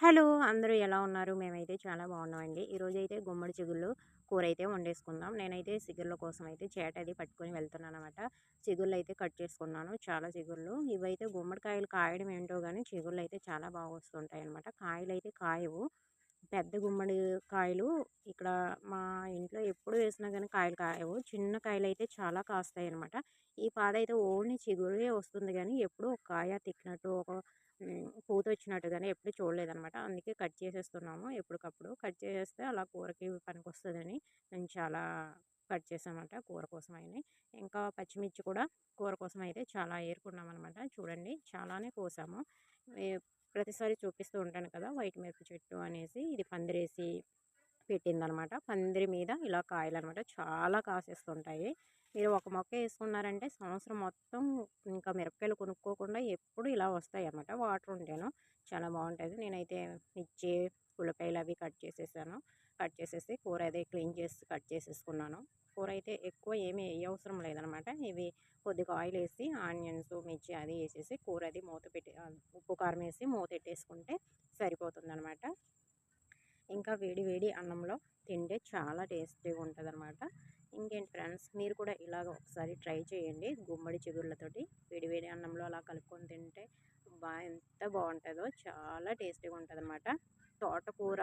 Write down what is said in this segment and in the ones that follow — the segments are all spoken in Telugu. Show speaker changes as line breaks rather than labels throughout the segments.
హలో! అందరూ ఎలా ఉన్నారు? మేమైతే చాలా బాగున్నామండి. ఈరోజైతే గుమ్మడి చిగుళ్ళు కూర అయితే వండేసుకుందాం. నేనైతే చిగుర్ల కోసం అయితే చేట అది పట్టుకొని వెళ్తున్నాను అనమాట చిగుళ్ళు అయితే కట్ చేసుకున్నాను చాలా చిగుళ్ళు. ఇవైతే గుమ్మడికాయలు కాయడం ఏంటో కానీ చిగుళ్ళు అయితే చాలా బాగా వస్తుంటాయి అనమాట కాయలు అయితే కాయవు. పెద్ద గుమ్మడి కాయలు ఇక్కడ మా ఇంట్లో ఎప్పుడు వేసినా కానీ కాయలు కాయవు. చిన్న కాయలు అయితే చాలా కాస్తాయి అనమాట ఈ పాద అయితే ఓన్లీ చిగురే వస్తుంది కానీ ఎప్పుడు ఒక కాయ తిక్కినట్టు ఒక పూత వచ్చినట్టు కానీ ఎప్పుడు చూడలేదనమాట అందుకే కట్ చేసేస్తున్నాము ఎప్పటికప్పుడు. కట్ చేసేస్తే అలా కూరకి పనికి వస్తుందని నేను చాలా కట్ చేసామంట కూర కోసం అయినాయి ఇంకా పచ్చిమిర్చి కూడా కూర కోసం అయితే చాలా ఏరుకున్నాం అనమాట చూడండి చాలానే కోసాము. ప్రతిసారి చూపిస్తూ ఉంటాను కదా వైట్ మిరప చెట్టు అనేసి ఇది పందిరేసి పెట్టిందనమాట. పందిరి మీద ఇలా కాయలు అనమాట చాలా కాసేస్తుంటాయి. మీరు ఒక మొక్క వేసుకున్నారంటే సంవత్సరం మొత్తం ఇంకా మిరపకాయలు కొనుక్కోకుండా ఎప్పుడు ఇలా వస్తాయి అన్నమాట వాటర్ ఉంటేను చాలా బాగుంటుంది. నేనైతే మిర్చి ఉల్లిపాయలు అవి కట్ చేసేసాను. కట్ చేసేసి కూర అయితే క్లీన్ చేసి కట్ చేసేసుకున్నాను. కూర అయితే ఎక్కువ ఏమీ అవసరం లేదనమాట. ఇవి కొద్దిగా ఆయిల్ వేసి ఆనియన్స్ మిర్చి అది వేసేసి కూర అది మూత పెట్టి ఉప్పు కారం వేసి మూత పెట్టేసుకుంటే సరిపోతుంది అనమాట ఇంకా వేడి వేడి అన్నంలో తింటే చాలా టేస్టీగా ఉంటుంది అనమాట ఇంకేంటి ఫ్రెండ్స్ మీరు కూడా ఇలాగ ఒకసారి ట్రై చేయండి. గుమ్మడి చిగుళ్ళతోటి వేడివేడి అన్నంలో అలా కలుపుకొని తింటే బా ఎంత బాగుంటుందో చాలా టేస్టీగా ఉంటుంది అనమాట తోటకూర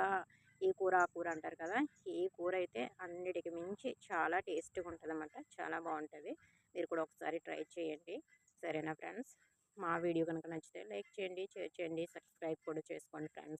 ఈ కూర ఆ కూర అంటారు కదా ఈ కూర అయితే అన్నిటికి మించి చాలా టేస్టీగా ఉంటుంది అనమాట చాలా బాగుంటుంది. మీరు కూడా ఒకసారి ట్రై చేయండి. సరేనా ఫ్రెండ్స్? మా వీడియో కనుక నచ్చితే లైక్ చేయండి షేర్ చేయండి సబ్స్క్రైబ్ కూడా చేసుకోండి ఫ్రెండ్స్.